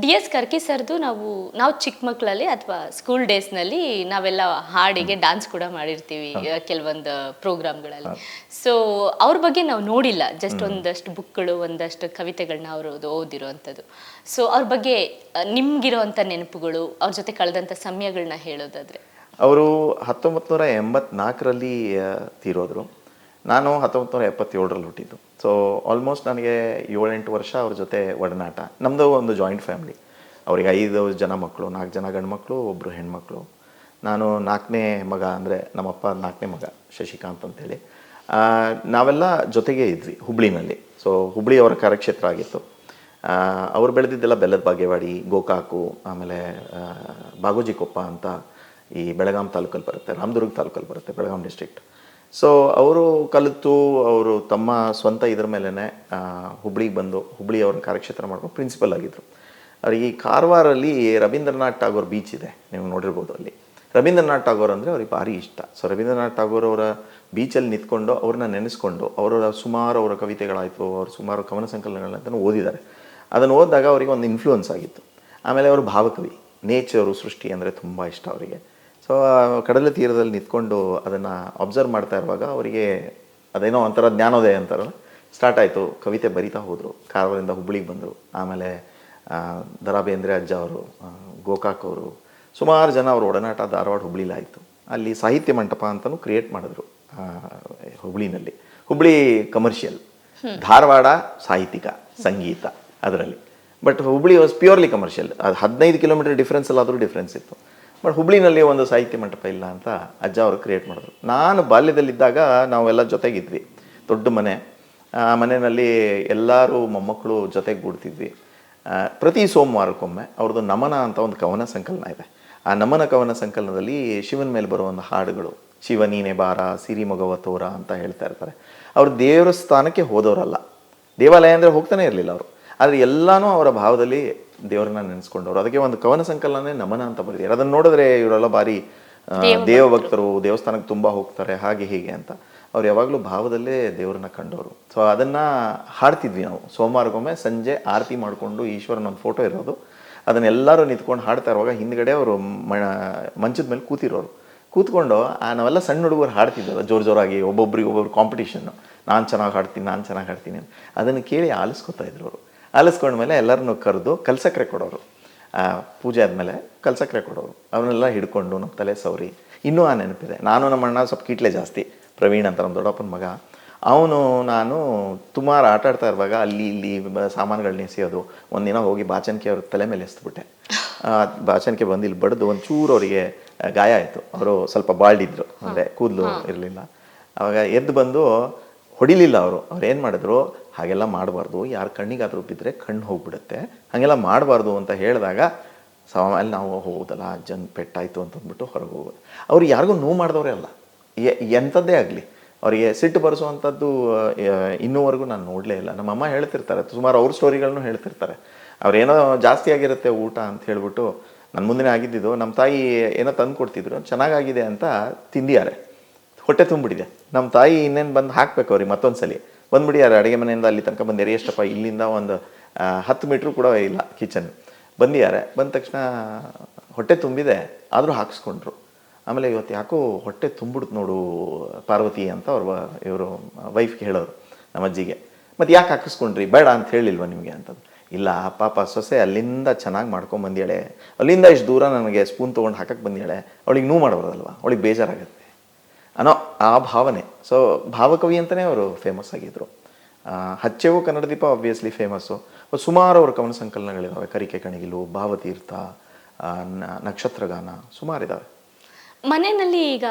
D S ಕರ್ಕಿ ಸರ್ದು ನಾವು ನಾವು ಚಿಕ್ಕ ಮಕ್ಕಳಲ್ಲಿ ಅಥವಾ ಸ್ಕೂಲ್ ಡೇಸ್ನಲ್ಲಿ ನಾವೆಲ್ಲ ಹಾಡಿಗೆ ಡಾನ್ಸ್ ಕೂಡ ಮಾಡಿರ್ತೀವಿ ಕೆಲವೊಂದು ಪ್ರೋಗ್ರಾಮ್ಗಳಲ್ಲಿ ಸೊ ಅವ್ರ ಬಗ್ಗೆ ನಾವು ನೋಡಿಲ್ಲ ಜಸ್ಟ್ ಒಂದಷ್ಟು ಬುಕ್ಗಳು ಒಂದಷ್ಟು ಕವಿತೆಗಳನ್ನ ಅವರು ಓದಿರೋವಂಥದ್ದು ಸೊ ಅವ್ರ ಬಗ್ಗೆ ನಿಮ್ಗಿರೋವಂಥ ನೆನಪುಗಳು ಅವ್ರ ಜೊತೆ ಕಳೆದಂಥ ಸಮಯಗಳನ್ನ ಹೇಳೋದಾದ್ರೆ. ಅವರು ಹತ್ತೊಂಬತ್ತು ನೂರ ಎಂಬತ್ನಾಲ್ಕರಲ್ಲಿ ತೀರೋದ್ರು. ನಾನು ಹತ್ತೊಂಬತ್ತು ನೂರ ಎಪ್ಪತ್ತೇಳರಲ್ಲಿ ಹುಟ್ಟಿದ್ದು. ಸೊ ಆಲ್ಮೋಸ್ಟ್ ನನಗೆ ಏಳೆಂಟು ವರ್ಷ ಅವ್ರ ಜೊತೆ ಒಡನಾಟ. ನಮ್ಮದು ಒಂದು ಜಾಯಿಂಟ್ ಫ್ಯಾಮಿಲಿ ಅವ್ರಿಗೆ ಐದು ಜನ ಮಕ್ಕಳು ನಾಲ್ಕು ಜನ ಗಂಡು ಒಬ್ಬರು ಹೆಣ್ಮಕ್ಳು. ನಾನು ನಾಲ್ಕನೇ ಮಗ ಅಂದರೆ ನಮ್ಮಪ್ಪ ನಾಲ್ಕನೇ ಮಗ ಶಶಿಕಾಂತ್ ಅಂತೇಳಿ. ನಾವೆಲ್ಲ ಜೊತೆಗೆ ಇದ್ವಿ ಹುಬ್ಳಿನಲ್ಲಿ. ಸೊ ಹುಬ್ಳಿ ಅವರ ಕಾರ್ಯಕ್ಷೇತ್ರ ಆಗಿತ್ತು. ಅವ್ರು ಬೆಳೆದಿದ್ದೆಲ್ಲ ಬೆಲ್ಲದ ಬಾಗೇವಾಡಿ ಗೋಕಾಕು ಆಮೇಲೆ ಆ, ಬಾಗೋಜಿ ಕೊಪ್ಪ ಅಂತ ಈ ಬೆಳಗಾಂ ತಾಲೂಕಲ್ಲಿ ಬರುತ್ತೆ ರಾಮದುರ್ಗ ತಾಲೂಕಲ್ಲಿ ಬರುತ್ತೆ ಬೆಳಗಾಂ ಡಿಸ್ಟ್ರಿಕ್ಟ್ ಸೊ ಅವರು ಕಲಿತು, ಅವರು ತಮ್ಮ ಸ್ವಂತ ಇದ್ರ ಮೇಲೇ ಹುಬ್ಳಿಗೆ ಬಂದು, ಹುಬ್ಳಿ ಅವ್ರನ್ನ ಕಾರ್ಯಕ್ಷೇತ್ರ ಮಾಡ್ಕೊಂಡು ಪ್ರಿನ್ಸಿಪಲ್ ಆಗಿದ್ದರು ಅವ್ರಿಗೆ ಈ ಕಾರವಾರಲ್ಲಿ ರವೀಂದ್ರನಾಥ್ ಟಾಗೋರ್ ಬೀಚ್ ಇದೆ, ನೀವು ನೋಡಿರ್ಬೋದು ಅಲ್ಲಿ. ರವೀಂದ್ರನಾಥ್ ಟಾಗೋರ್ ಅಂದರೆ ಅವ್ರಿಗೆ ಭಾರಿ ಇಷ್ಟ. ಸೊ ರವೀಂದ್ರನಾಥ್ ಟಾಗೋರ್ ಅವರ ಬೀಚಲ್ಲಿ ನಿಂತ್ಕೊಂಡು, ಅವ್ರನ್ನ ನೆನೆಸ್ಕೊಂಡು, ಅವರ ಸುಮಾರು ಅವರ ಕವಿತೆಗಳಾಯಿತು, ಅವ್ರ ಸುಮಾರು ಕವನ ಸಂಕಲನಗಳನ್ನ ಓದಿದ್ದಾರೆ. ಅದನ್ನು ಓದಿದಾಗ ಅವರಿಗೆ ಒಂದು ಇನ್ಫ್ಲೂಯೆನ್ಸ್ ಆಗಿತ್ತು. ಆಮೇಲೆ ಅವರು ಭಾವಕವಿ ನೇಚರು ಸೃಷ್ಟಿ ಅಂದರೆ ತುಂಬ ಇಷ್ಟ ಅವರಿಗೆ. ಸೊ ಕಡಲ ತೀರದಲ್ಲಿ ನಿಂತ್ಕೊಂಡು ಅದನ್ನು ಅಬ್ಸರ್ವ್ ಮಾಡ್ತಾ ಇರುವಾಗ ಅವರಿಗೆ ಅದೇನೋ ಒಂಥರ ಜ್ಞಾನೋದಯ ಅಂತಾರಲ್ಲ ಸ್ಟಾರ್ಟ್ ಆಯಿತು. ಕವಿತೆ ಬರಿತಾ ಹೋದರು. ಕಾರವಾರದಿಂದ ಹುಬ್ಬಳ್ಳಿಗೆ ಬಂದರು. ಆಮೇಲೆ ದರಾಬೇಂದ್ರ ದ ರಾ ಬೇಂದ್ರೆ ಅಜ್ಜ ಅವರು ಗೋಕಾಕ್ ಅವರು ಸುಮಾರು ಜನ ಅವರು ಒಡನಾಟ ಧಾರವಾಡ ಹುಬ್ಬಳ್ಳಿಲಾಯಿತು ಅಲ್ಲಿ ಸಾಹಿತ್ಯ ಮಂಟಪ ಅಂತಲೂ ಕ್ರಿಯೇಟ್ ಮಾಡಿದ್ರು ಹುಬ್ಬಳ್ಳಿನಲ್ಲಿ. ಹುಬ್ಳಿನಲ್ಲಿ ಹುಬ್ಳಿ ಕಮರ್ಷಿಯಲ್ ಧಾರವಾಡ ಸಾಹಿತ್ಯಿಕ ಸಂಗೀತ ಅದರಲ್ಲಿ. But Hubballi was purely commercial ಅದು ಹದಿನೈದು ಕಿಲೋಮೀಟರ್ ಡಿಫ್ರೆನ್ಸ್ ಅಲ್ಲಾದರೂ ಡಿಫ್ರೆನ್ಸ್ ಇತ್ತು. ಬಟ್ ಹುಬ್ಳಿನಲ್ಲಿ ಒಂದು ಸಾಹಿತ್ಯ ಮಂಟಪ ಇಲ್ಲ ಅಂತ ಅಜ್ಜ ಅವರು ಕ್ರಿಯೇಟ್ ಮಾಡಿದ್ರು. ನಾನು ಬಾಲ್ಯದಲ್ಲಿದ್ದಾಗ ನಾವೆಲ್ಲ ಜೊತೆಗಿದ್ವಿ. ದೊಡ್ಡ ಮನೆ. ಆ ಮನೆಯಲ್ಲಿ ಎಲ್ಲರೂ ಮೊಮ್ಮಕ್ಕಳು ಜೊತೆಗೆ ಗೂಡ್ತಿದ್ವಿ ಪ್ರತಿ ಸೋಮವಾರಕ್ಕೊಮ್ಮೆ ಅವ್ರದ್ದು ನಮನ ಅಂತ ಒಂದು ಕವನ ಸಂಕಲನ ಇದೆ. ಆ ನಮನ ಕವನ ಸಂಕಲನದಲ್ಲಿ ಶಿವನ ಮೇಲೆ ಬರುವ ಒಂದು ಹಾಡುಗಳು, ಶಿವ ನೀನೆ ಬಾರ, ಸಿರಿ ಮಗವ ತೋರ ಅಂತ ಹೇಳ್ತಾ ಇರ್ತಾರೆ. ಅವರು ದೇವರ ಸ್ಥಾನಕ್ಕೆ ಹೋದವರಲ್ಲ. ದೇವಾಲಯ ಅಂದರೆ ಹೋಗ್ತಾನೆ ಇರಲಿಲ್ಲ ಅವರು. ಆದರೆ ಎಲ್ಲನೂ ಅವರ ಭಾವದಲ್ಲಿ ದೇವರನ್ನ ನೆನೆಸ್ಕೊಂಡವ್ರು. ಅದಕ್ಕೆ ಒಂದು ಕವನ ಸಂಕಲನೇ ನಮನ ಅಂತ ಬರೆದಿದ್ದಾರೆ ಅದನ್ನು ನೋಡಿದ್ರೆ ಇವರೆಲ್ಲ ಭಾರಿ ದೇವಭಕ್ತರು. ದೇವ ಭಕ್ತರು ದೇವಸ್ಥಾನಕ್ಕೆ ತುಂಬ ಹೋಗ್ತಾರೆ ಹಾಗೆ ಹೀಗೆ ಅಂತ. ಅವ್ರು ಯಾವಾಗಲೂ ಭಾವದಲ್ಲೇ ದೇವರನ್ನ ಕಂಡವರು. ಸೊ ಅದನ್ನ ಹಾಡ್ತಿದ್ವಿ ನಾವು. ಸೋಮವಾರಕ್ಕೊಮ್ಮೆ ಸಂಜೆ ಆರತಿ ಮಾಡಿಕೊಂಡು ಈಶ್ವರನ ಒಂದು ಫೋಟೋ ಇರೋದು. ಅದನ್ನೆಲ್ಲರೂ ನಿಂತ್ಕೊಂಡು ಹಾಡ್ತಾ ಇರುವಾಗ ಹಿಂದ್ಗಡೆ ಅವರು ಮಂಚದ ಮೇಲೆ ಕೂತಿರೋರು. ಕೂತ್ಕೊಂಡು ಆ ನಾವೆಲ್ಲ ಸಣ್ಣ ಹುಡುಗರು ಹಾಡ್ತಿದ್ದಲ್ಲ ಜೋರು ಜೋರಾಗಿ ಒಬ್ಬೊಬ್ರಿಗೆ ಒಬ್ಬೊಬ್ರು ಕಾಂಪಿಟೇಷನ್ನು ನಾನು ಚೆನ್ನಾಗಿ ಹಾಡ್ತೀನಿ ನಾನು ಚೆನ್ನಾಗಿ ಹಾಡ್ತೀನಿ ಅದನ್ನು ಕೇಳಿ ಆಲಿಸ್ಕೊತಾ ಇದ್ರು ಅವರು. ಆಲಿಸ್ಕೊಂಡ್ಮೇಲೆ ಎಲ್ಲರನ್ನೂ ಕರೆದು ಕಲ್ಸಕ್ರೆ ಕೊಡೋರು. ಆ, ಪೂಜೆ ಆದಮೇಲೆ ಕಲ್ಸಕ್ರೆ ಕೊಡೋರು. ಅವನ್ನೆಲ್ಲ ಹಿಡ್ಕೊಂಡು ನಮ್ಮ ತಲೆ ಸೌರಿ ಇನ್ನೂ ಆ ನೆನಪಿದೆ. ನಾನು ನಮ್ಮ ಅಣ್ಣ ಸ್ವಲ್ಪ ಕೀಟ್ಲೆ ಜಾಸ್ತಿ. ಪ್ರವೀಣ್ ಅಂತ ನಮ್ಮ ದೊಡ್ಡಪ್ಪನ ಮಗ. ಅವನು ನಾನು ಸುಮಾರು ಆಟ ಆಡ್ತಾ ಇರುವಾಗ ಅಲ್ಲಿ ಇಲ್ಲಿ ಸಾಮಾನುಗಳನ್ನ ಎಸೆಯೋದು ಒಂದಿನ ಹೋಗಿ ಬಾಚನ್ಕೆ ಅವ್ರ ತಲೆ ಮೇಲೆ ಎಸ್ಬಿಟ್ಟೆ. ಬಾಚನ್ಕೆ ಬಂದು ಇಲ್ಲಿ ಬಡ್ದು ಒಂದು ಚೂರು ಅವರಿಗೆ ಗಾಯ ಆಯಿತು. ಅವರು ಸ್ವಲ್ಪ ಬಾಲ್ಡಿದ್ರು ಅಂದರೆ ಕೂದಲು ಇರಲಿಲ್ಲ. ಅವಾಗ ಎದ್ದು ಬಂದು ಹೊಡಿಲಿಲ್ಲ ಅವರು. ಅವ್ರು ಏನು ಮಾಡಿದ್ರು? ಹಾಗೆಲ್ಲ ಮಾಡಬಾರ್ದು. ಯಾರ ಕಣ್ಣಿಗಾದರೂ ಬಿದ್ದರೆ ಕಣ್ಣು ಹೋಗ್ಬಿಡುತ್ತೆ. ಹಾಗೆಲ್ಲ ಮಾಡಬಾರ್ದು ಅಂತ ಹೇಳಿದಾಗ ಆಮೇಲೆ ನಾವು ಹೋಗೋದಲ್ಲ ಅಜ್ಜನ ಪೆಟ್ಟಾಯಿತು ಅಂತ ಅಂದ್ಬಿಟ್ಟು ಹೊರಗೆ ಹೋಗೋದು. ಅವ್ರು ಯಾರಿಗೂ ನೋವು ಮಾಡಿದವರೇ ಅಲ್ಲ. ಎಂಥದ್ದೇ ಆಗಲಿ. ಅವರಿಗೆ ಸಿಟ್ಟು ಬರೆಸುವಂಥದ್ದು ಇನ್ನೂವರೆಗೂ ನಾನು ನೋಡಲೇ ಇಲ್ಲ. ನಮ್ಮ ಅಮ್ಮ ಹೇಳ್ತಿರ್ತಾರೆ, ಸುಮಾರು ಅವ್ರ ಸ್ಟೋರಿಗಳನ್ನು ಹೇಳ್ತಿರ್ತಾರೆ. ಅವ್ರೇನೋ ಜಾಸ್ತಿ ಆಗಿರುತ್ತೆ ಊಟ ಅಂತ ಹೇಳಿಬಿಟ್ಟು ನನ್ನ ಮುಂದೆ ಆಗಿದ್ದಿದ್ದು ನಮ್ಮ ತಾಯಿ ಏನೋ ತಂದು ಕೊಡ್ತಿದ್ರು ಚೆನ್ನಾಗಾಗಿದೆ ಅಂತ ತಿಂದಿದ್ದಾರೆ. ಹೊಟ್ಟೆ ತುಂಬಿಡಿದೆ ನಮ್ಮ ತಾಯಿ ಇನ್ನೇನು ಬಂದು ಹಾಕ್ಬೇಕು ಅವ್ರಿಗೆ ಮತ್ತೊಂದು ಸಲ ಬಂದ್ಬಿಡಿಯಾರೆ ಅಡುಗೆ ಮನೆಯಿಂದ ಅಲ್ಲಿ ತನಕ ಬಂದಿರಿ ಎಷ್ಟಪ್ಪ ಇಲ್ಲಿಂದ ಒಂದು ಹತ್ತು ಮೀಟ್ರ್ ಕೂಡ ಇಲ್ಲ ಕಿಚನ್ ಬಂದಿದ್ದಾರೆ ಬಂದ ತಕ್ಷಣ ಹೊಟ್ಟೆ ತುಂಬಿದೆ, ಆದರೂ ಹಾಕಿಸ್ಕೊಂಡ್ರು. ಆಮೇಲೆ ಇವತ್ತು ಯಾಕೋ ಹೊಟ್ಟೆ ತುಂಬಿಡ್ತು ನೋಡು ಪಾರ್ವತಿ ಅಂತ ಅವ್ರ ಇವರು ವೈಫ್ಗೆ ಹೇಳೋರು ನಮ್ಮ ಅಜ್ಜಿಗೆ. ಮತ್ತು ಯಾಕೆ ಹಾಕಿಸ್ಕೊಂಡ್ರಿ? ಬೇಡ ಅಂತ ಹೇಳಿಲ್ವ ನಿಮಗೆ ಅಂತಂದು. ಇಲ್ಲ, ಪಾಪ ಸೊಸೆ ಅಲ್ಲಿಂದ ಚೆನ್ನಾಗಿ ಮಾಡ್ಕೊಂಡು ಬಂದಿಯಾಳೆ. ಅಲ್ಲಿಂದ ಇಷ್ಟು ದೂರ ನನಗೆ ಸ್ಪೂನ್ ತೊಗೊಂಡು ಹಾಕಕ್ಕೆ ಬಂದಿಯಾಳೆ. ಅವಳಿಗೆ ನೋವು ಮಾಡಬಾರ್ದಲ್ವ? ಅವಳಿಗೆ ಬೇಜಾರಾಗುತ್ತೆ. ಅನ್ನೋ ಆ ಭಾವನೆ. ಸೊ ಭಾವಕವಿ ಅಂತಲೇ ಅವರು ಫೇಮಸ್ ಆಗಿದ್ದರು ಹಚ್ಚೆವು ಕನ್ನಡ ದೀಪ ಆಬ್ವಿಯಸ್ಲಿ ಫೇಮಸ್ಸು ಸುಮಾರು ಅವ್ರ ಕವನ ಸಂಕಲನಗಳಿದ್ದಾವೆ ಕರಿಕೆ ಕಣಗಿಲು ಭಾವತೀರ್ಥ ನಕ್ಷತ್ರಗಾನ ಸುಮಾರಿದ್ದಾವೆ ಮನೆಯಲ್ಲಿ ಈಗ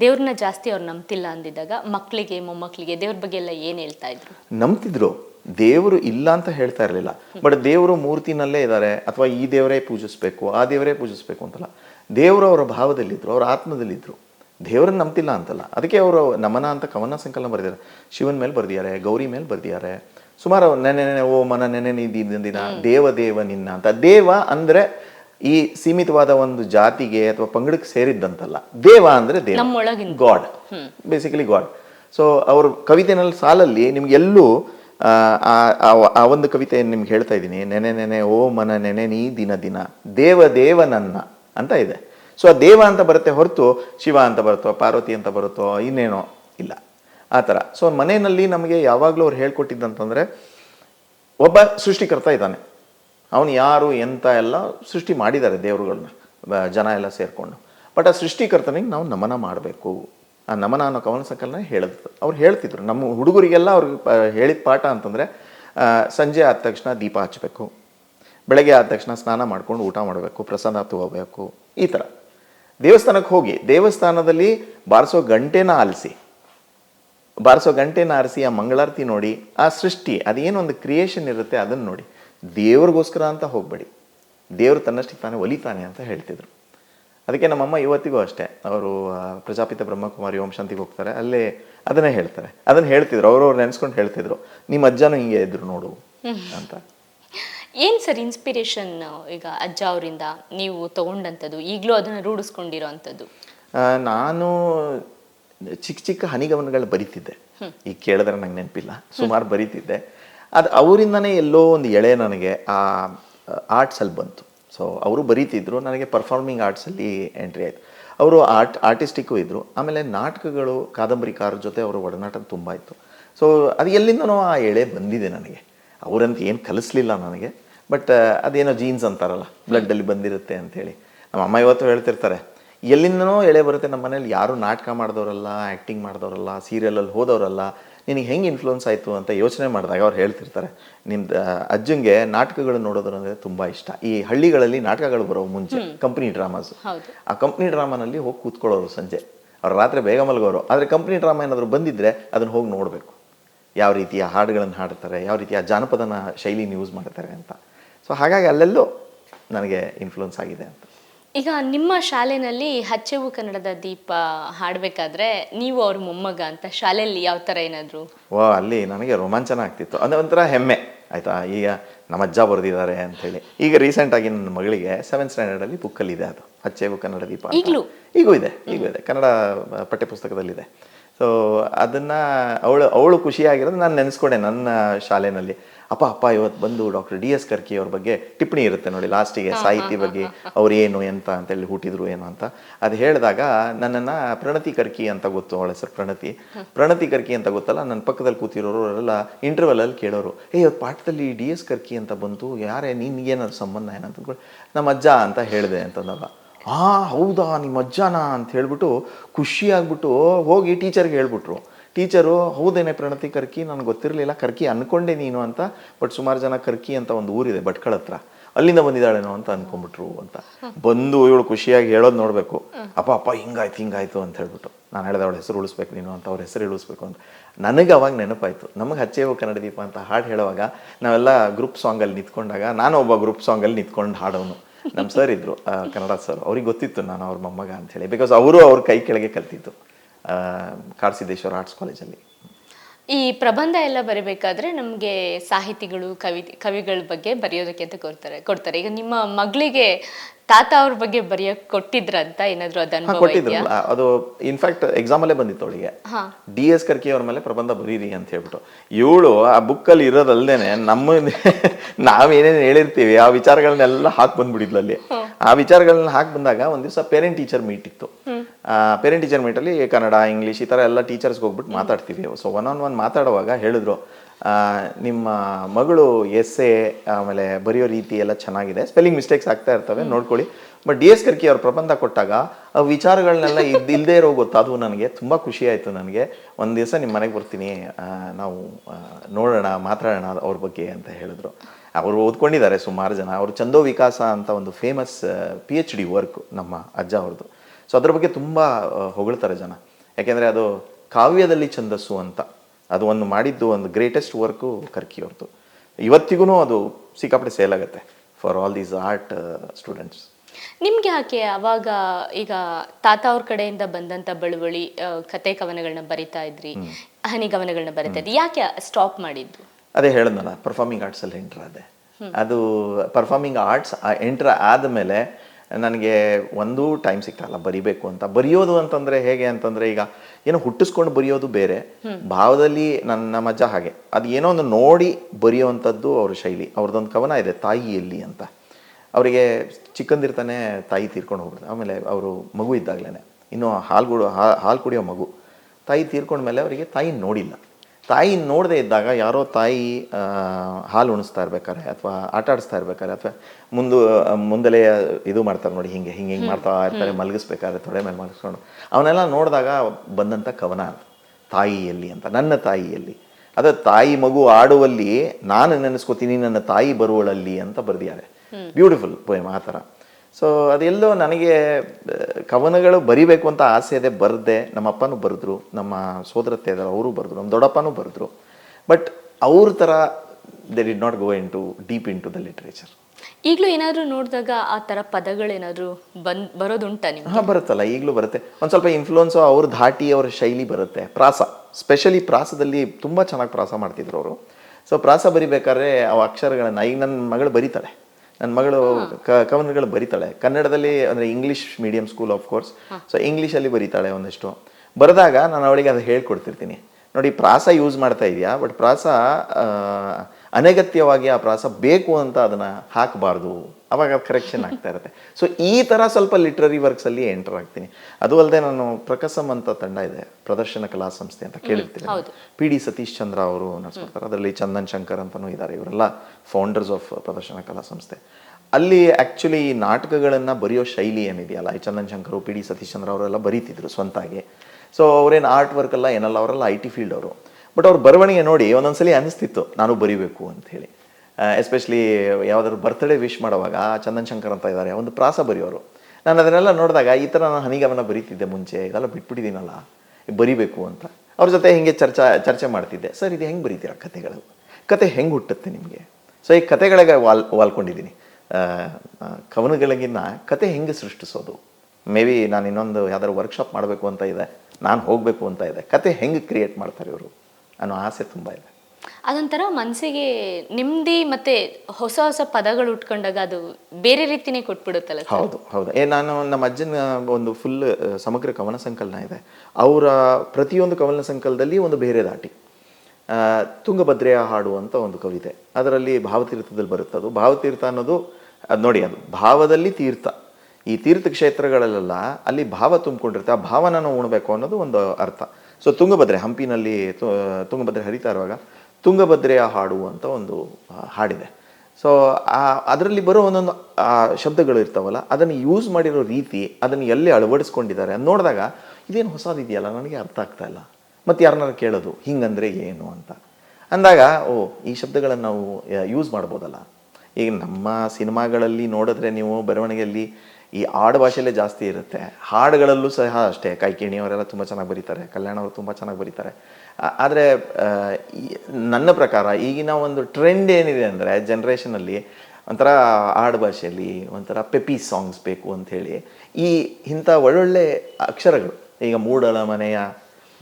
ದೇವ್ರನ್ನ ಜಾಸ್ತಿ ಅವ್ರು ನಂಬ್ತಿಲ್ಲ ಅಂದಿದ್ದಾಗ ಮಕ್ಕಳಿಗೆ ಮೊಮ್ಮಕ್ಕಳಿಗೆ ದೇವ್ರ ಬಗ್ಗೆ ಎಲ್ಲ ಏನು ಹೇಳ್ತಾ ಇದ್ರು? ನಂಬ್ತಿದ್ರು. ದೇವರು ಇಲ್ಲ ಅಂತ ಹೇಳ್ತಾ ಇರಲಿಲ್ಲ. ಬಟ್ ದೇವರು ಮೂರ್ತಿನಲ್ಲೇ ಇದ್ದಾರೆ ಅಥವಾ ಈ ದೇವರೇ ಪೂಜಿಸ್ಬೇಕು ಆ ದೇವರೇ ಪೂಜಿಸ್ಬೇಕು ಅಂತಲ್ಲ. ದೇವರು ಅವರ ಭಾವದಲ್ಲಿದ್ದರು ಅವರ ಆತ್ಮದಲ್ಲಿದ್ದರು ದೇವರನ್ನ ನಂಬ್ತಿಲ್ಲ ಅಂತಲ್ಲ. ಅದಕ್ಕೆ ಅವರು ನಮನ ಅಂತ ಕವನ ಸಂಕಲನ ಬರೆದಿದ್ದಾರೆ. ಶಿವನ ಮೇಲೆ ಬರೆದಿದ್ದಾರೆ ಗೌರಿ ಮೇಲೆ ಬರೆದಿದ್ದಾರೆ. ಸುಮಾರು ನೆನೆ ನೆನೆ ಓ ಮನ ನೆನೆ ನಿಂದಿನ ದಿನ ದೇವ ದೇವ ನಿನ್ನ ಅಂತ. ದೇವ ಅಂದ್ರೆ ಈ ಸೀಮಿತವಾದ ಒಂದು ಜಾತಿಗೆ ಅಥವಾ ಪಂಗಡಕ್ಕೆ ಸೇರಿದ್ದಂತಲ್ಲ. ದೇವ ಅಂದ್ರೆ ದೇವ. ಗಾಡ್ ಬೇಸಿಕಲಿ ಗಾಡ್ ಸೊ ಅವ್ರ ಕವಿತೆನಲ್ಲಿ ಸಾಲಲ್ಲಿ ನಿಮ್ಗೆ ಎಲ್ಲೂ ಆ, ಆ- ಆ- ಆ ಒಂದು ಕವಿತೆ ನಿಮ್ಗೆ ಹೇಳ್ತಾ ಇದ್ದೀನಿ. ನೆನೆ ನೆನೆ ಓ ಮನ ನೆನೆ ನೀ ದಿನ ದಿನ. ದೇವ ದೇವ ನನ್ನ ಅಂತ ಇದೆ. ಸೊ ಆ ದೇವ ಅಂತ ಬರುತ್ತೆ ಹೊರತು ಶಿವ ಅಂತ ಬರುತ್ತೋ, ಪಾರ್ವತಿ ಅಂತ ಬರುತ್ತೋ, ಇನ್ನೇನೋ ಇಲ್ಲ. ಆ ಥರ. ಸೊ ಮನೆಯಲ್ಲಿ ನಮಗೆ ಯಾವಾಗಲೂ ಅವ್ರು ಹೇಳ್ಕೊಟ್ಟಿದ್ದಂತಂದರೆ, ಒಬ್ಬ ಸೃಷ್ಟಿಕರ್ತ ಇದ್ದಾನೆ. ಅವನು ಯಾರು, ಎಂತ ಎಲ್ಲ ಸೃಷ್ಟಿ ಮಾಡಿದ್ದಾರೆ ದೇವರುಗಳನ್ನ ಜನ ಎಲ್ಲ ಸೇರಿಕೊಂಡು. ಬಟ್ ಆ ಸೃಷ್ಟಿಕರ್ತನಿಗೆ ನಾವು ನಮನ ಮಾಡಬೇಕು. ಆ ನಮನ ಅನ್ನೋ ಕವನ ಸಂಕಲನ ಹೇಳಿದ್ರು ಅವ್ರು ಹೇಳ್ತಿದ್ರು. ನಮ್ಮ ಹುಡುಗರಿಗೆಲ್ಲ ಅವ್ರಿಗೆ ಹೇಳಿದ ಪಾಠ ಅಂತಂದರೆ ಸಂಜೆ ಆದ ತಕ್ಷಣ ದೀಪ ಹಚ್ಚಬೇಕು. ಬೆಳಗ್ಗೆ ಆದ ತಕ್ಷಣ ಸ್ನಾನ ಮಾಡ್ಕೊಂಡು ಊಟ ಮಾಡಬೇಕು, ಪ್ರಸಾದ ತಗೋಬೇಕು, ಈ ಥರ. ದೇವಸ್ಥಾನಕ್ಕೆ ಹೋಗಿ ದೇವಸ್ಥಾನದಲ್ಲಿ ಬಾರಿಸೋ ಗಂಟೆನ ಆಲಿಸಿ ಬಾರಿಸೋ ಗಂಟೆನ ಆರಿಸಿ ಆ ಮಂಗಳಾರತಿ ನೋಡಿ ಆ ಸೃಷ್ಟಿ ಅದೇನೊಂದು ಕ್ರಿಯೇಷನ್ ಇರುತ್ತೆ ಅದನ್ನು ನೋಡಿ ದೇವ್ರಿಗೋಸ್ಕರ ಅಂತ ಹೋಗಬೇಡಿ. ದೇವರು ತನ್ನಷ್ಟಕ್ಕೆ ತಾನೇ ಒಲಿತಾನೆ ಅಂತ ಹೇಳ್ತಿದ್ರು. ಅದಕ್ಕೆ ನಮ್ಮಮ್ಮ ಇವತ್ತಿಗೂ ಅಷ್ಟೇ ಅವರು ಪ್ರಜಾಪಿತ ಬ್ರಹ್ಮಕುಮಾರಿ ಓಂ ಶಾಂತಿಗೆ ಹೋಗ್ತಾರೆ ಅಲ್ಲೇ ಅದನ್ನೇ ಹೇಳ್ತಾರೆ. ಅದನ್ನು ಹೇಳ್ತಿದ್ರು ಅವ್ರವ್ರು ನೆನೆಸ್ಕೊಂಡು ಹೇಳ್ತಿದ್ರು ನಿಮ್ಮ ಅಜ್ಜನೂ ಹಿಂಗೆ ಇದ್ರು ನೋಡು ಅಂತ. ಏನ್ ಸರ್ ಇನ್ಸ್ಪಿರೇಷನ್ ಈಗ ಅಜ್ಜ ಅವರಿಂದ ನೀವು ತಗೊಂಡಂಥದ್ದು? ಈಗಲೂ ಅದನ್ನ ರೂಢಿಸ್ಕೊಂಡಿರೋ ಅಂಥದ್ದು ನಾನು ಚಿಕ್ಕ ಚಿಕ್ಕ ಹನಿಗವನಗಳು ಬರಿತಿದ್ದೆ. ಈ ಕೇಳಿದ್ರೆ ನಂಗೆ ನೆನಪಿಲ್ಲ. ಸುಮಾರು ಬರಿತಿದ್ದೆ. ಅದು ಅವರಿಂದನೇ ಎಲ್ಲೋ ಒಂದು ಎಳೆ ನನಗೆ ಆ ಆರ್ಟ್ಸಲ್ಲಿ ಬಂತು. ಸೊ ಅವರು ಬರೀತಿದ್ರು. ನನಗೆ ಪರ್ಫಾರ್ಮಿಂಗ್ ಆರ್ಟ್ಸಲ್ಲಿ ಎಂಟ್ರಿ ಆಯಿತು. ಅವರು ಆರ್ಟ್ ಆರ್ಟಿಸ್ಟಿಕ್ಕು ಇದ್ದರು ಆಮೇಲೆ ನಾಟಕಗಳು ಕಾದಂಬರಿಕಾರ ಜೊತೆ ಅವರು ಒಡನಾಟ ತುಂಬ ಇತ್ತು. ಸೊ ಅದು ಎಲ್ಲಿಂದನೋ ಆ ಎಳೆ ಬಂದಿದೆ ನನಗೆ. ಅವರಂತ ಏನು ಕಲಿಸ್ಲಿಲ್ಲ ನನಗೆ. ಬಟ್ ಅದೇನೋ ಜೀನ್ಸ್ ಅಂತಾರಲ್ಲ ಬ್ಲಡ್ಡಲ್ಲಿ ಬಂದಿರುತ್ತೆ ಅಂಥೇಳಿ ನಮ್ಮ ಅಮ್ಮ ಇವತ್ತು ಹೇಳ್ತಿರ್ತಾರೆ ಎಲ್ಲಿಂದನೋ ಎಳೆ ಬರುತ್ತೆ ನಮ್ಮ ಮನೇಲಿ ಯಾರು ನಾಟಕ ಮಾಡಿದವರಲ್ಲ ಆ್ಯಕ್ಟಿಂಗ್ ಮಾಡಿದವರಲ್ಲ ಸೀರಿಯಲಲ್ಲಿ ಹೋದವರಲ್ಲ ನಿನಗೆ ಹೆಂಗೆ ಇನ್ಫ್ಲುಯೆನ್ಸ್ ಆಯಿತು? ಅಂತ ಯೋಚನೆ ಮಾಡಿದಾಗ ಅವ್ರು ಹೇಳ್ತಿರ್ತಾರೆ ನಿಮ್ದು ಅಜ್ಜಂಗೆ ನಾಟಕಗಳು ನೋಡೋದ್ರಂದ್ರೆ ತುಂಬ ಇಷ್ಟ. ಈ ಹಳ್ಳಿಗಳಲ್ಲಿ ನಾಟಕಗಳು ಬರೋ ಮುಂಚೆ ಕಂಪ್ನಿ ಡ್ರಾಮಾಸ್ ಆ ಕಂಪ್ನಿ ಡ್ರಾಮಾನಲ್ಲಿ ಹೋಗಿ ಕೂತ್ಕೊಳ್ಳೋರು ಸಂಜೆ. ಅವ್ರು ರಾತ್ರಿ ಬೇಗ ಮಲಗೋರು. ಆದರೆ ಕಂಪ್ನಿ ಡ್ರಾಮಾ ಏನಾದರೂ ಬಂದಿದ್ದರೆ ಅದನ್ನು ಹೋಗಿ ನೋಡಬೇಕು. ಯಾವ ರೀತಿಯ ಹಾಡುಗಳನ್ನು ಹಾಡ್ತಾರೆ ಯಾವ ರೀತಿಯ ಜಾನಪದನ ಶೈಲಿನ ಯೂಸ್ ಮಾಡ್ತಾರೆ ಅಂತ. ಸೊ ಹಾಗಾಗಿ ಅಲ್ಲೆಲ್ಲೂ ನನಗೆ ಇನ್ಫ್ಲುಯೆನ್ಸ್ ಆಗಿದೆ ಅಂತ. ಈಗ ನಿಮ್ಮ ಶಾಲೆಯಲ್ಲಿ ಹಚ್ಚೆವು ಕನ್ನಡದ ದೀಪ ಹಾಡಬೇಕಾದ್ರೆ ನೀವು ಅವ್ರ ಮೊಮ್ಮಗ ಅಂತ ಶಾಲೆಯಲ್ಲಿ ಯಾವ ಥರ ಏನಾದರೂ? ವಾ ಅಲ್ಲಿ ನನಗೆ ರೋಮಾಂಚನ ಆಗ್ತಿತ್ತು. ಅಂದರೆ ಒಂಥರ ಹೆಮ್ಮೆ ಆಯಿತಾ? ಈಗ ನಮ್ಮ ಅಜ್ಜ ಬರೆದಿದ್ದಾರೆ ಅಂಥೇಳಿ ಈಗ ರೀಸೆಂಟಾಗಿ ನನ್ನ ಮಗಳಿಗೆ ಸೆವೆಂತ್ ಸ್ಟ್ಯಾಂಡರ್ಡಲ್ಲಿ ಬುಕ್ಕಲ್ಲಿದೆ ಅದು. ಹಚ್ಚೆವು ಕನ್ನಡ ದೀಪ ಈಗಲೂ ಈಗ್ಲೂ? ಈಗೂ ಇದೆ ಈಗೂ ಇದೆ. ಕನ್ನಡ ಪಠ್ಯಪುಸ್ತಕದಲ್ಲಿದೆ. ಸೊ ಅದನ್ನು ಅವಳು ಅವಳು ಖುಷಿಯಾಗಿರೋದು ನಾನು ನೆನೆಸ್ಕೊಂಡೆ ನನ್ನ ಶಾಲೆನಲ್ಲಿ. ಅಪ್ಪ ಅಪ್ಪ ಇವತ್ತು ಬಂದು ಡಾಕ್ಟರ್ ಡಿ ಎಸ್ ಕರ್ಕಿ ಅವ್ರ ಬಗ್ಗೆ ಟಿಪ್ಪಣಿ ಇರುತ್ತೆ ನೋಡಿ ಲಾಸ್ಟಿಗೆ ಸಾಹಿತಿ ಬಗ್ಗೆ ಅವ್ರು ಏನು ಎಂತ ಅಂತೇಳಿ ಹುಟ್ಟಿದ್ರು ಏನು ಅಂತ. ಅದು ಹೇಳಿದಾಗ ನನ್ನನ್ನು ಪ್ರಣತಿ ಕರ್ಕಿ ಅಂತ ಗೊತ್ತು ಅವಳ ಹೆಸರು ಪ್ರಣತಿ. ಪ್ರಣತಿ ಕರ್ಕಿ ಅಂತ ಗೊತ್ತಲ್ಲ ನನ್ನ ಪಕ್ಕದಲ್ಲಿ ಕೂತಿರೋರು ಅವರೆಲ್ಲ ಇಂಟರ್ವಲಲ್ಲಿ ಕೇಳೋರು ಏಯ್ ಇವತ್ತು ಪಾಠದಲ್ಲಿ ಡಿ ಎಸ್ ಕರ್ಕಿ ಅಂತ ಬಂತು ಯಾರೇ ನಿನ್ಗೇನಾದ್ರು ಸಂಬಂಧ ಏನಂತ ನಮ್ಮ ಅಜ್ಜ ಅಂತ ಹೇಳಿದೆ ಅಂತಂದಾಗ ಆ ಹೌದಾ ನಿಮ್ಮ ಅಜ್ಜನ? ಅಂತ ಹೇಳ್ಬಿಟ್ಟು ಖುಷಿಯಾಗ್ಬಿಟ್ಟು ಹೋಗಿ ಟೀಚರ್ಗೆ ಹೇಳ್ಬಿಟ್ರು. ಟೀಚರು, ಹೌದೇನೆ ಪ್ರಣತಿ ಕರ್ಕಿ, ನನಗೆ ಗೊತ್ತಿರಲಿಲ್ಲ. ಕರ್ಕಿ ಅನ್ಕೊಂಡೆ ನೀನು ಅಂತ, ಬಟ್ ಸುಮಾರು ಜನ ಕರ್ಕಿ ಅಂತ ಒಂದು ಊರಿದೆ, ಭಟ್ಕಳ ಹತ್ರ. ಅಲ್ಲಿಂದ ಬಂದಿದ್ದಾಳೇನೋ ಅಂತ ಅನ್ಕೊಂಡ್ಬಿಟ್ರು ಅಂತ. ಬಂದು ಇವಳು ಖುಷಿಯಾಗಿ ಹೇಳೋದು ನೋಡಬೇಕು. ಅಪ್ಪ ಅಪ್ಪ, ಹಿಂಗಾಯ್ತು ಹಿಂಗಾಯ್ತು ಅಂತ ಹೇಳ್ಬಿಟ್ಟು. ನಾನು ಹೇಳಿದೆ, ಅವಳ ಹೆಸರು ಉಳಿಸ್ಬೇಕು ನೀನು ಅಂತ, ಅವ್ರ ಹೆಸರು ಉಳಿಸ್ಬೇಕು ಅಂತ. ನನಗೆ ಅವಾಗ ನೆನಪಾಯ್ತು. ನಮಗೆ ಹಚ್ಚೇವು ಕನ್ನಡ ದೀಪ ಅಂತ ಹಾಡು ಹೇಳುವಾಗ ನಾವೆಲ್ಲ ಗ್ರೂಪ್ ಸಾಂಗಲ್ಲಿ ನಿಂತ್ಕೊಂಡಾಗ ನಾನು ಒಬ್ಬ ಗ್ರೂಪ್ ಸಾಂಗಲ್ಲಿ ನಿಂತ್ಕೊಂಡು ಹಾಡೋನು. ನಮ್ಮ ಸರ್ ಇದ್ರು ಕನ್ನಡ ಸರ್. ಅವ್ರಿಗೆ ಗೊತ್ತಿತ್ತು ನಾನು ಅವ್ರ ಮೊಮ್ಮಗ ಅಂತೇಳಿ ಬಿಕಾಸ್ ಅವರು ಅವ್ರ ಕೈ ಕೆಳಗೆ ಕಲ್ತಿದ್ದು. ಆ, ಕಾಡಸಿದ್ದೇಶ್ವರ ಆರ್ಟ್ಸ್ ಕಾಲೇಜಲ್ಲಿ ಈ ಪ್ರಬಂಧ ಎಲ್ಲ ಬರಬೇಕಾದ್ರೆ ನಮಗೆ ಸಾಹಿತಿಗಳು ಕವಿ ಕವಿಗಳ ಬಗ್ಗೆ ಬರೆಯೋದಕ್ಕೆ ಅಂತ ಕೊಡ್ತಾರೆ ಕೊಡ್ತಾರೆ. ಈಗ ನಿಮ್ಮ ಮಗಳಿಗೆ ತಾತ ಅವ್ರ ಬಗ್ಗೆ ಬರೆಯೋಕೆ ಕೊಟ್ಟಿದ್ರಂತ ಏನಾದ್ರು ಅದು ಹಾ ಅನುಭವ ಇದೆಯಾ? ಕೊಟ್ಟಿದ್ರಲ್ಲ ಅದು ಇನ್ಫ್ಯಾಕ್ಟ್ ಎಕ್ಸಾಮಲ್ಲೇ ಬಂದಿತ್ತು ಅವಳಿಗೆ. ಹಾ. ಡಿ ಎಸ್ ಕರ್ಕಿ ಅವ್ರ ಮೇಲೆ ಪ್ರಬಂಧ ಬರೀರಿ ಅಂತ ಹೇಳ್ಬಿಟ್ಟು. ಇವಳು ಆ ಬುಕ್ಕಲ್ಲಿ ಇರೋದಲ್ದೇನೆ ನಮ್ಮ ನಾವೇನೇನು ಹೇಳಿರ್ತೀವಿ ಆ ವಿಚಾರಗಳನ್ನೆಲ್ಲ ಹಾಕಿ ಬಂದ್ಬಿಡಿದ್ಲು ಅಲ್ಲಿ. ಆ ವಿಚಾರಗಳನ್ನ ಹಾಕಿ ಬಂದಾಗ ಒಂದ್ ದಿವಸ ಪೇರೆಂಟ್ ಟೀಚರ್ ಮೀಟ್ ಇತ್ತು. ಪೇರೆಂಟ್ ಟೀಚರ್ ಮೀಟಲ್ಲಿ ಕನ್ನಡ ಇಂಗ್ಲೀಷ್ ಈ ಥರ ಎಲ್ಲ ಟೀಚರ್ಸ್ಗೆ ಹೋಗ್ಬಿಟ್ಟು ಮಾತಾಡ್ತೀವಿ. ಸೊ ಒನ್ ಆನ್ ಒನ್ ಮಾತಾಡುವಾಗ ಹೇಳಿದ್ರು. ನಿಮ್ಮ ಮಗಳು ಎಸ್ಸೆ ಆಮೇಲೆ ಬರೆಯೋ ರೀತಿ ಎಲ್ಲ ಚೆನ್ನಾಗಿದೆ. ಸ್ಪೆಲ್ಲಿಂಗ್ ಮಿಸ್ಟೇಕ್ಸ್ ಆಗ್ತಾ ಇರ್ತವೆ ನೋಡ್ಕೊಳ್ಳಿ. ಬಟ್ ಡಿ ಎಸ್ ಕರ್ಕಿ ಅವ್ರ ಪ್ರಬಂಧ ಕೊಟ್ಟಾಗ ಆ ವಿಚಾರಗಳನ್ನೆಲ್ಲ ಇದು ಇಲ್ಲದೆ ಇರೋ ಗೊತ್ತಾದವು ನನಗೆ ತುಂಬ ಖುಷಿ ಆಯಿತು ನನಗೆ. ಒಂದು ದಿವಸ ನಿಮ್ಮ ಮನೆಗೆ ಬರ್ತೀನಿ ನಾವು ನೋಡೋಣ ಮಾತಾಡೋಣ ಅವ್ರ ಬಗ್ಗೆ ಅಂತ ಹೇಳಿದ್ರು. ಅವರು ಓದ್ಕೊಂಡಿದ್ದಾರೆ ಸುಮಾರು ಜನ. ಅವರು ಚಂದೋ ವಿಕಾಸ ಅಂತ ಒಂದು famous P H D work ನಮ್ಮ ಅಜ್ಜ ಅವ್ರದ್ದು ಸೊ ಅದ್ರ ಬಗ್ಗೆ ತುಂಬ ಹೊಗಳ್ತಾರೆ ಜನ. ಯಾಕೆಂದರೆ ಅದು ಕಾವ್ಯದಲ್ಲಿ ಛಂದಸ್ಸು ಅಂತ. ಅದು ಒಂದು ಮಾಡಿದ್ದು ಒಂದು ಗ್ರೇಟೆಸ್ಟ್ ವರ್ಕು ಕರ್ಕಿ ಅವ್ರದ್ದು ಇವತ್ತಿಗೂ ಅದು ಸಿಕ್ಕಾಪಟ್ಟೆ ಸೇಲ್ ಆಗುತ್ತೆ for all these art students ನಿಮ್ಗೆ ಯಾಕೆ ಅವಾಗ ಈಗ ತಾತ ಅವ್ರ ಕಡೆಯಿಂದ ಬಂದಂತ ಬಳುವಳಿ ಆ, ಕತೆ ಕವನಗಳನ್ನ ಬರಿತಾ ಇದ್ರಿ ಹನಿಗವನಗಳನ್ನ ಬರಿತಾ ಇದ್ರಿ ಯಾಕೆ ಸ್ಟಾಪ್ ಮಾಡಿದ್ದು? ಅದೇ ಹೇಳಿದ್ನಲ್ಲ ಪರ್ಫಾರ್ಮಿಂಗ್ ಆರ್ಟ್ಸಲ್ಲಿ ಎಂಟ್ರ್ ಅದೇ ಅದು ಪರ್ಫಾರ್ಮಿಂಗ್ ಆರ್ಟ್ಸ್ ಎಂಟ್ರ್ ಆದಮೇಲೆ ನನಗೆ ಒಂದೂ ಟೈಮ್ ಸಿಗ್ತಾಯಿಲ್ಲ ಬರಿಬೇಕು ಅಂತ. ಬರೆಯೋದು ಅಂತಂದರೆ ಹೇಗೆ ಅಂತಂದರೆ ಈಗ ಏನೋ ಹುಟ್ಟಿಸ್ಕೊಂಡು ಬರೆಯೋದು ಬೇರೆ. ಭಾವದಲ್ಲಿ ನನ್ನ ಮಜ್ಜ ಹಾಗೆ. ಅದು ಏನೋ ಒಂದು ನೋಡಿ ಬರೆಯುವಂಥದ್ದು ಅವ್ರ ಶೈಲಿ. ಅವ್ರದ್ದೊಂದು ಕವನ ಇದೆ ತಾಯಿಯಲ್ಲಿ ಅಂತ. ಅವರಿಗೆ ಚಿಕ್ಕಂದಿರ್ತಾನೆ ತಾಯಿ ತೀರ್ಕೊಂಡು ಹೋಗ್ಬಿಡ್ತಾರೆ. ಆಮೇಲೆ ಅವರು ಮಗು ಇದ್ದಾಗಲೇ ಇನ್ನೂ ಹಾಲು ಹಾಲು ಕುಡಿಯೋ ಮಗು. ತಾಯಿ ತೀರ್ಕೊಂಡ್ಮೇಲೆ ಅವರಿಗೆ ತಾಯಿ ನೋಡಿಲ್ಲ. ತಾಯಿ ನೋಡದೇ ಇದ್ದಾಗ ಯಾರೋ ತಾಯಿ ಹಾಲು ಉಣಿಸ್ತಾ ಇರ್ಬೇಕಾರೆ ಅಥವಾ ಆಟ ಆಡಿಸ್ತಾ ಇರ್ಬೇಕಾರೆ ಅಥವಾ ಮುಂದು ಮುಂದಲೇ ಇದು ಮಾಡ್ತಾರೆ ನೋಡಿ ಹಿಂಗೆ ಹಿಂಗೆ ಹಿಂಗೆ ಮಾಡ್ತಾ ಇರ್ತಾರೆ ಮಲಗಿಸ್ಬೇಕಾದ್ರೆ ತೊಡೆ ಮೇಲೆ ಮಲಗಿಸ್ಕೊಂಡು. ಅವನ್ನೆಲ್ಲ ನೋಡಿದಾಗ ಬಂದಂಥ ಕವನ ಅದು. ತಾಯಿಯಲ್ಲಿ ಅಂತ ನನ್ನ ತಾಯಿಯಲ್ಲಿ. ಅದ ತಾಯಿ ಮಗು ಆಡುವಲ್ಲಿ ನಾನು ನೆನೆಸ್ಕೋತೀನಿ ನನ್ನ ತಾಯಿ ಬರುವಳಲ್ಲಿ ಅಂತ ಬರೆದಿದ್ದಾರೆ. ಬ್ಯೂಟಿಫುಲ್ ಪೋಯಮ್ ಆ ಥರ. ಸೊ ಅದೆಲ್ಲೋ ನನಗೆ ಕವನಗಳು ಬರಿಬೇಕು ಅಂತ ಆಸೆ ಇದೆ ಬರದೆ ನಮ್ಮ ಅಪ್ಪನೂ ಬರೆದ್ರು ನಮ್ಮ ಸೋದರತ್ತೆ ಇದ್ದಾರೆ ಅವರು ಬರೆದ್ರು ನಮ್ಮ ದೊಡ್ಡಪ್ಪನೂ ಬರೆದ್ರು. ಬಟ್ ಅವ್ರ ಥರ they did not go into deep into the literature ಈಗಲೂ ಏನಾದರೂ ನೋಡಿದಾಗ ಆ ಥರ ಪದಗಳೇನಾದರೂ ಬಂದ್ ಬರೋದುಂಟಾ ನಿಮ್ಗೆ? ಹಾಂ ಬರುತ್ತಲ್ಲ ಈಗಲೂ ಬರುತ್ತೆ. ಒಂದು ಸ್ವಲ್ಪ ಇನ್ಫ್ಲುಯೆನ್ಸು ಅವ್ರ ಧಾಟಿ ಅವರ ಶೈಲಿ ಬರುತ್ತೆ. ಪ್ರಾಸ ಸ್ಪೆಷಲಿ ಪ್ರಾಸದಲ್ಲಿ ತುಂಬ ಚೆನ್ನಾಗಿ ಪ್ರಾಸ ಮಾಡ್ತಿದ್ರು ಅವರು. ಸೊ ಪ್ರಾಸ ಬರಿಬೇಕಾದ್ರೆ ಅವ ಅಕ್ಷರಗಳನ್ನು ಈಗ ನನ್ನ ಮಗಳು ಬರೀತಾಳೆ. ನನ್ನ ಮಗಳು ಕ ಕವನಗಳು ಬರೀತಾಳೆ. ಕನ್ನಡದಲ್ಲಿ ಅಂದರೆ English medium school of course so ಇಂಗ್ಲೀಷಲ್ಲಿ ಬರೀತಾಳೆ ಒಂದಷ್ಟು. ಬರೆದಾಗ ನಾನು ಅವಳಿಗೆ ಅದು ಹೇಳ್ಕೊಡ್ತಿರ್ತೀನಿ. ನೋಡಿ ಪ್ರಾಸ ಯೂಸ್ ಮಾಡ್ತಾ ಇದೆಯಾ ಬಟ್ ಪ್ರಾಸ ಅನಗತ್ಯವಾಗಿ ಆ ಪ್ರಾಸ ಬೇಕು ಅಂತ ಅದನ್ನು ಹಾಕಬಾರ್ದು. ಅವಾಗ ಕರೆಕ್ಷನ್ ಆಗ್ತಾ ಇರುತ್ತೆ. ಸೊ ಈ ಥರ ಸ್ವಲ್ಪ ಲಿಟ್ರರಿ ವರ್ಕ್ಸಲ್ಲಿ ಎಂಟರ್ ಆಗ್ತೀನಿ. ಅದು ಅಲ್ಲದೆ ನಾನು ಪ್ರಕಸಮ್ ಅಂತ ತಂಡ ಇದೆ. ಪ್ರದರ್ಶನ ಕಲಾ ಸಂಸ್ಥೆ ಅಂತ ಕೇಳಿರ್ತೀನಿ. ಪಿ ಡಿ ಸತೀಶ್ ಚಂದ್ರ ಅವರು ನಡೆಸ್ಕೊಡ್ತಾರೆ. ಅದರಲ್ಲಿ ಚಂದನ್ ಶಂಕರ್ ಅಂತಲೂ ಇದ್ದಾರೆ ಇವರೆಲ್ಲ ಫೌಂಡರ್ಸ್ ಆಫ್ ಪ್ರದರ್ಶನ ಕಲಾ ಸಂಸ್ಥೆ. ಅಲ್ಲಿ ಆ್ಯಕ್ಚುಲಿ ನಾಟಕಗಳನ್ನು ಬರೆಯೋ ಶೈಲಿ ಏನಿದೆಯಲ್ಲ ಈ ಚಂದನ್ ಶಂಕರ್ ಪಿ ಡಿ ಸತೀಶ್ ಚಂದ್ರ ಅವರೆಲ್ಲ ಬರೀತಿದ್ರು ಸ್ವಂತಾಗಿ. ಸೊ ಅವ್ರೇನು ಆರ್ಟ್ ವರ್ಕ್ ಎಲ್ಲ ಏನಲ್ಲ ಅವರೆಲ್ಲ ಐ ಟಿ ಫೀಲ್ಡ್ ಅವರು. ಬಟ್ ಅವ್ರ ಬರವಣಿಗೆ ನೋಡಿ ಒಂದೊಂದ್ಸಲಿ ಅನಿಸ್ತಿತ್ತು ನಾನು ಬರೀಬೇಕು ಅಂತ ಹೇಳಿ ಎಸ್ಪೆಷಲಿ ಯಾವುದಾದ್ರು ಬರ್ತ್ಡೇ ವಿಶ್ ಮಾಡುವಾಗ ಚಂದನ್ ಶಂಕರ್ ಅಂತ ಇದ್ದಾರೆ ಒಂದು ಪ್ರಾಸ ಬರೆಯೋರು. ನಾನು ಅದನ್ನೆಲ್ಲ ನೋಡಿದಾಗ, ಈ ಥರ ನಾನು ಹನಿಗಮನ ಬರೀತಿದ್ದೆ ಮುಂಚೆ, ಇದೆಲ್ಲ ಬಿಟ್ಬಿಟ್ಟಿದ್ದೀನಲ್ಲ ಬರಿಬೇಕು ಅಂತ. ಅವ್ರ ಜೊತೆ ಹಿಂಗೆ ಚರ್ಚಾ, ಚರ್ಚೆ ಮಾಡ್ತಿದ್ದೆ, ಸರ್, ಇದು ಹೆಂಗೆ ಬರೀತೀರಾ ಕತೆಗಳು ಕತೆ ಹೆಂಗೆ ಹುಟ್ಟುತ್ತೆ ನಿಮಗೆ? ಸೊ ಈ ಕತೆಗಳಿಗೆ ವಾಲ್, ವಾಲ್ಕೊಂಡಿದ್ದೀನಿ. ಕವನಗಳಿಗಿನ್ನ ಕತೆ ಹೆಂಗೆ ಸೃಷ್ಟಿಸೋದು? ಮೇ ಬಿ ನಾನು ಇನ್ನೊಂದು ಯಾವ್ದಾದ್ರು ವರ್ಕ್ಶಾಪ್ ಮಾಡಬೇಕು ಅಂತ ಇದೆ, ನಾನು ಹೋಗಬೇಕು ಅಂತ ಇದೆ ಕತೆ ಹೆಂಗೆ ಕ್ರಿಯೇಟ್ ಮಾಡ್ತಾರೆ ಇವರು ಅನ್ನೋ ಆಸೆ ತುಂಬ ಇದೆ. ಅದೊಂಥರ ಮನಸ್ಸಿಗೆ ನೆಮ್ಮದಿ ಮತ್ತೆ ಹೊಸ ಹೊಸ ಪದಗಳು ಉಟ್ಕೊಂಡಾಗ ಅದು ಬೇರೆ ರೀತಿನೇ ಕೊಟ್ಬಿಡುತ್ತಲ್ಲ ಹೌದು ಹೌದು. ಏ, ನಾನು ನಮ್ಮ ಅಜ್ಜನ ಒಂದು ಫುಲ್ ಸಮಗ್ರ ಕವನ ಸಂಕಲನ ಇದೆ. ಅವರ ಪ್ರತಿಯೊಂದು ಕವನ ಸಂಕಲನದಲ್ಲಿ ಒಂದು ಬೇರೆ ದಾಟಿ. ತುಂಗಭದ್ರೆಯ ಹಾಡು ಅಂತ ಒಂದು ಕವಿತೆ. ಅದರಲ್ಲಿ ಭಾವತೀರ್ಥದಲ್ಲಿ ಬರುತ್ತೆ ಅದು. ಭಾವತೀರ್ಥ ಅನ್ನೋದು, ಅದು ನೋಡಿ, ಅದು ಭಾವದಲ್ಲಿ ತೀರ್ಥ. ಈ ತೀರ್ಥ ಕ್ಷೇತ್ರಗಳಲ್ಲೆಲ್ಲ ಅಲ್ಲಿ ಭಾವ ತುಂಬಿಕೊಂಡಿರುತ್ತೆ. ಆ ಭಾವನ ಉಣಬೇಕು ಅನ್ನೋದು ಒಂದು ಅರ್ಥ. ಸೊ ತುಂಗಭದ್ರೆ, ಹಂಪಿನಲ್ಲಿ ತುಂಗಭದ್ರೆ ಹರಿತಾ ಇರುವಾಗ ತುಂಗಭದ್ರೆಯ ಹಾಡು ಅಂತ ಒಂದು ಹಾಡಿದೆ. ಸೊ ಅದರಲ್ಲಿ ಬರೋ ಒಂದೊಂದು ಶಬ್ದಗಳು ಇರ್ತಾವಲ್ಲ, ಅದನ್ನು ಯೂಸ್ ಮಾಡಿರೋ ರೀತಿ ಅದನ್ನು ಎಲ್ಲಿ ಅಳವಡಿಸ್ಕೊಂಡಿದ್ದಾರೆ ಅದು ನೋಡಿದಾಗ ಇದೇನು ಹೊಸದಿದೆಯಲ್ಲ, ನನಗೆ ಅರ್ಥ ಆಗ್ತಾ ಇಲ್ಲ. ಮತ್ತು ಯಾರನ್ನಾರು ಕೇಳೋದು, ಹಿಂಗಂದರೆ ಏನು ಅಂತ. ಅಂದಾಗ, ಓ, ಈ ಶಬ್ದಗಳನ್ನು ನಾವು ಯೂಸ್ ಮಾಡ್ಬೋದಲ್ಲ. ಈಗ ನಮ್ಮ ಸಿನಿಮಾಗಳಲ್ಲಿ ನೋಡಿದ್ರೆ ನೀವು ಬರವಣಿಗೆಯಲ್ಲಿ ಈ ಆಡು ಭಾಷೆಯಲ್ಲೇ ಜಾಸ್ತಿ ಇರುತ್ತೆ. ಹಾಡುಗಳಲ್ಲೂ ಸಹ ಅಷ್ಟೇ. ಕೈಕೇಣಿ ಅವರೆಲ್ಲ ತುಂಬ ಚೆನ್ನಾಗಿ ಬರೀತಾರೆ. ಕಲ್ಯಾಣ ಅವರು ತುಂಬ ಚೆನ್ನಾಗಿ ಬರೀತಾರೆ. ಆದರೆ ನನ್ನ ಪ್ರಕಾರ ಈಗಿನ ಒಂದು ಟ್ರೆಂಡ್ ಏನಿದೆ ಅಂದರೆ ಜನ್ರೇಷನಲ್ಲಿ ಒಂಥರ ಆಡು ಭಾಷೆಯಲ್ಲಿ ಒಂಥರ ಪೆಪಿ ಸಾಂಗ್ಸ್ ಬೇಕು ಅಂಥೇಳಿ ಈ ಇಂಥ ಒಳ್ಳೊಳ್ಳೆ ಅಕ್ಷರಗಳು ಈಗ ಮೂಡಲ ಮನೆಯ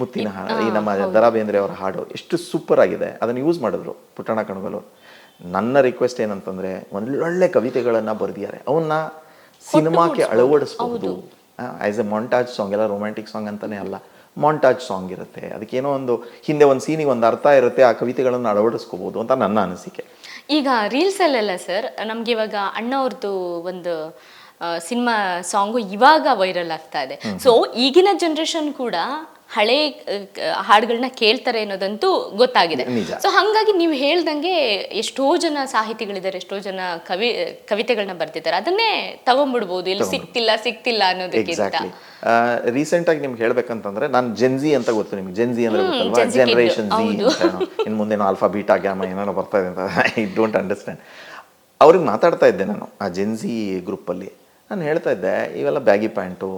ಮುತ್ತಿನ ಹಾಡು ಈ ನಮ್ಮ ದರಾ ಬೇಂದ್ರೆ ಅವರ ಹಾಡು ಎಷ್ಟು ಸೂಪರ್ ಆಗಿದೆ ಅದನ್ನು ಯೂಸ್ ಮಾಡಿದ್ರು ಪುಟ್ಟಣ ಕಣಗಲು. ನನ್ನ ರಿಕ್ವೆಸ್ಟ್ ಏನಂತಂದರೆ ಒಳ್ಳೊಳ್ಳೆ ಕವಿತೆಗಳನ್ನು ಬರೆದಿದ್ದಾರೆ ಅವನ್ನ ಸಿನಿಮಾಕ್ಕೆ ಅಳವಡಿಸ್ಬೋದು ಆ್ಯಸ್ ಎ ಮೊಂಟಾಜ್ ಸಾಂಗ್ ಎಲ್ಲ ರೊಮ್ಯಾಂಟಿಕ್ ಸಾಂಗ್ ಅಂತಲೇ ಅಲ್ಲ. ಮಾಂಟಾಜ್ ಸಾಂಗ್ ಇರುತ್ತೆ. ಅದಕ್ಕೇನೋ ಒಂದು ಹಿಂದೆ ಒಂದು ಸೀನಿಗೆ ಒಂದು ಅರ್ಥ ಇರುತ್ತೆ ಆ ಕವಿತೆಗಳನ್ನು ಅಳವಡಿಸ್ಕೋಬಹುದು ಅಂತ ನನ್ನ ಅನಿಸಿಕೆ. ಈಗ ರೀಲ್ಸ್ ಅಲ್ಲೆಲ್ಲ ಸರ್ ನಮ್ಗೆ ಇವಾಗ ಅಣ್ಣವ್ರದ್ದು ಒಂದು ಸಿನಿಮಾ ಸಾಂಗು ಇವಾಗ ವೈರಲ್ ಆಗ್ತಾ ಇದೆ. ಸೊ ಈಗಿನ ಜನರೇಷನ್ ಕೂಡ ಹಳೆ ಹಾಡುಗಳನ್ನ ಕೇಳ್ತಾರೆ ಅನ್ನೋದಂತೂ ಗೊತ್ತಾಗಿದೆ. ನಿಜ. ಸೊ ಹಂಗಾಗಿ ನೀವು ಹೇಳ್ದಂಗೆ ಎಷ್ಟೋ ಜನ ಸಾಹಿತಿಗಳಿದ್ದಾರೆ ಎಷ್ಟೋ ಜನ ಕವಿ ಕವಿತೆಗಳನ್ನ ಬರ್ತಿದ್ದಾರೆ. ಅದನ್ನೇ ತಗೊಂಡ್ಬಿಡ್ಬೋದು ಇಲ್ಲಿ ಸಿಕ್ತಿಲ್ಲ ಸಿಕ್ತಿಲ್ಲ ಅನ್ನೋದಕ್ಕಿಂತ. ರೀಸೆಂಟ್ ಆಗಿ ನಿಮ್ಗೆ ಹೇಳ್ಬೇಕಂತಂದ್ರೆ ನಾನು ಜೆನ್ಜಿ ಅಂತ ಗೊತ್ತು ನಿಮ್ಗೆ. ಜೆನ್ಜಿ ಅಂದ್ರೆ ಗೊತ್ತಲ್ವಾ? Generation Z. ಇನ್ನು ಮುಂದೆ ಆಲ್ಫಾ ಬೀಟಾ ಗ್ಯಾಮ ಏನೇನೋ ಬರ್ತಾ ಇದೆ ಅಂತ. ಐ ಡೋಂಟ್ ಅಂಡರ್ಸ್ಟ್ಯಾಂಡ್ ಅವ್ರಿಗೆ ಮಾತಾಡ್ತಾ ಇದ್ದೆ ನಾನು ಆ ಜೆನ್ಜಿ ಗ್ರೂಪಲ್ಲಿ ನಾನು ಹೇಳ್ತಾ ಇದ್ದೆ ಇವೆಲ್ಲ ಬ್ಯಾಗಿ ಪ್ಯಾಂಟು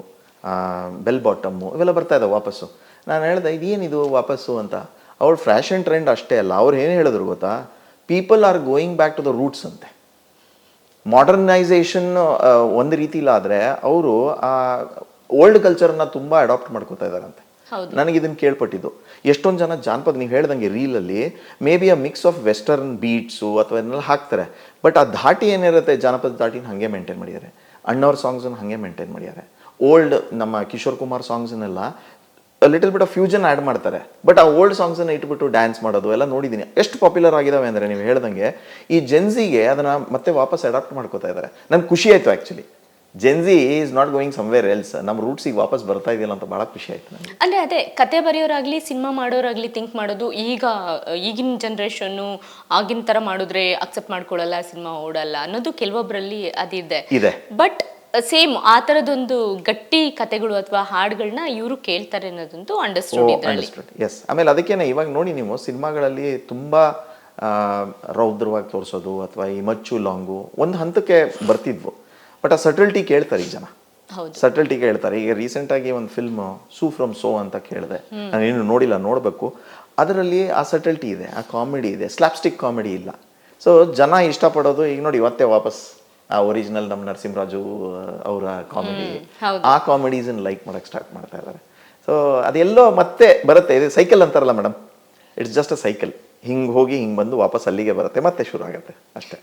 ಬೆಲ್ ಬಾಟಮ್ಮು ಇವೆಲ್ಲ ಬರ್ತಾ ಇದ್ದಾವೆ ವಾಪಸ್ಸು. ನಾನು ಹೇಳ್ದೆ ಇದೇನಿದು ವಾಪಸ್ಸು ಅಂತ? ಅವ್ರ ಫ್ಯಾಷನ್ ಟ್ರೆಂಡ್ ಅಷ್ಟೇ ಅಲ್ಲ ಅವ್ರು ಏನು ಹೇಳಿದ್ರು ಗೊತ್ತಾ? People are going back to the roots ಅಂತೆ. ಮಾಡರ್ನೈಸೇಷನ್ ಒಂದು ರೀತಿಲಾದರೆ ಅವರು ಆ ಓಲ್ಡ್ ಕಲ್ಚರನ್ನ ತುಂಬ ಅಡಾಪ್ಟ್ ಮಾಡ್ಕೋತಾ ಇದ್ದಾರಂತೆ. ನನಗೆ ಇದನ್ನ ಕೇಳ್ಪಟ್ಟಿದ್ದು. ಎಷ್ಟೊಂದು ಜನ ಜಾನಪದ ನೀವು ಹೇಳ್ದಂಗೆ ರೀಲಲ್ಲಿ maybe a mix of western beats ಅಥವಾ ಇದನ್ನೆಲ್ಲ ಹಾಕ್ತಾರೆ ಬಟ್ ಆ ಧಾಟಿ ಏನಿರುತ್ತೆ ಜಾನಪದ ಧಾಟಿನ ಹಾಗೆ ಮೇಂಟೈನ್ ಮಾಡಿದ್ದಾರೆ. ಅಣ್ಣವ್ರ ಸಾಂಗ್ಸನ್ನು ಹಾಗೆ ಮೇಂಟೈನ್ ಮಾಡ್ಯಾರೆ ಓಲ್ಡ್ ನಮ್ಮ Kishore Kumar ಸಾಂಗ್ಸನ್ನೆಲ್ಲ little bit of fusion add ಮಾಡ್ತಾರೆ. ಬಟ್ ಆ ಓಲ್ಡ್ ಸಾಂಗ್ಸನ್ನು ಇಟ್ಬಿಟ್ಟು ಡ್ಯಾನ್ಸ್ ಮಾಡೋದು ಎಲ್ಲ ನೋಡಿದ್ದೀನಿ ಎಷ್ಟು ಪಾಪ್ಯುಲರ್ ಆಗಿದ್ದಾವೆ ಅಂದರೆ ನೀವು ಹೇಳ್ದಂಗೆ ಈ ಜೆನ್ಸಿಗೆ ಅದನ್ನು ಮತ್ತೆ ವಾಪಸ್ ಅಡಾಪ್ಟ್ ಮಾಡ್ಕೋತಾ ಇದ್ದಾರೆ ನನಗೆ ಖುಷಿ ಆಯಿತು actually Gen Z is not going somewhere else ನಮ್ಮ ರೂಟ್ಸಿಗೆ ವಾಪಸ್ ಬರ್ತಾ ಇದೆಯಲ್ಲ ಅಂತ ಭಾಳ ಖುಷಿ ಆಯ್ತು ನನಗೆ ಅಂದ್ರೆ ಅದೇ ಕತೆ ಬರೆಯೋರಾಗಲಿ ಸಿನಿಮಾ ಮಾಡೋರಾಗ್ಲಿ ಥಿಂಕ್ ಮಾಡೋದು ಈಗ ಈಗಿನ ಜನ್ರೇಷನ್ನು ಆಗಿನ ಥರ ಮಾಡಿದ್ರೆ ಅಕ್ಸೆಪ್ಟ್ ಮಾಡ್ಕೊಳ್ಳಲ್ಲ ಸಿನಿಮಾ ಓಡಲ್ಲ ಅನ್ನೋದು ಕೆಲವೊಬ್ಬರಲ್ಲಿ ಅದಿದೆ. ಇದೆ. ಬಟ್ ಸೇಮ್ ಆ ಥರದೊಂದು ಗಟ್ಟಿ ಕತೆಗಳು ಅಥವಾ ಹಾಡುಗಳನ್ನ ಇವರು ಕೇಳ್ತಾರೆ ಅನ್ನೋದಂತೂ ಅಂಡರ್ಸ್ಟೂಡ್ ಇದ್ರಲ್ಲಿ. ಎಸ್ ಆಮೇಲೆ ಅದಕ್ಕೇನೆ ಇವಾಗ ನೋಡಿ ನೀವು ಸಿನಿಮಾಗಳಲ್ಲಿ ತುಂಬಾ ರೌದ್ರವಾಗಿ ತೋರಿಸೋದು ಅಥವಾ ಈ ಮಚ್ಚು ಲಾಂಗು ಒಂದು ಹಂತಕ್ಕೆ ಬರ್ತಿದ್ವು. ಬಟ್ ಆ ಸಟಲ್ಟಿ ಕೇಳ್ತಾರೆ ಈ ಜನ. ಹೌದು. ಸಟಲ್ಟಿ ಕೇಳ್ತಾರೆ. ಈಗ ರೀಸೆಂಟಾಗಿ ಒಂದು ಫಿಲ್ಮ್ ಸೂ ಫ್ರಮ್ ಸೋ ಅಂತ ಕೇಳಿದೆ. ನಾನು ಇನ್ನು ನೋಡಿಲ್ಲ ನೋಡಬೇಕು. ಅದರಲ್ಲಿ ಆ ಸಟಲ್ಟಿ ಇದೆ ಆ ಕಾಮಿಡಿ ಇದೆ. ಸ್ಲ್ಯಾಪ್ಸ್ಟಿಕ್ ಕಾಮಿಡಿ ಇಲ್ಲ. ಸೊ ಜನ ಇಷ್ಟಪಡೋದು ಈಗ ನೋಡಿ ಇವತ್ತೇ ವಾಪಸ್ ಆ ಒರಿಜಿನಲ್ ನಮ್ಮ ನರಸಿಂಹರಾಜು ಅವರ ಕಾಮಿಡಿ. ಆ ಕಾಮಿಡೀಸನ್ನು ಲೈಕ್ ಮಾಡಕ್ಕೆ ಸ್ಟಾರ್ಟ್ ಮಾಡ್ತಾ ಇದ್ದಾರೆ. ಸೊ ಅದೆಲ್ಲೋ ಮತ್ತೆ ಬರುತ್ತೆ. ಇದು ಸೈಕಲ್ ಅಂತಾರಲ್ಲ madam it's just a cycle ಹಿಂಗೆ ಹೋಗಿ ಹಿಂಗೆ ಬಂದು ವಾಪಸ್ ಅಲ್ಲಿಗೆ ಬರುತ್ತೆ. ಮತ್ತೆ ಶುರು ಆಗುತ್ತೆ. ಅಷ್ಟೇ.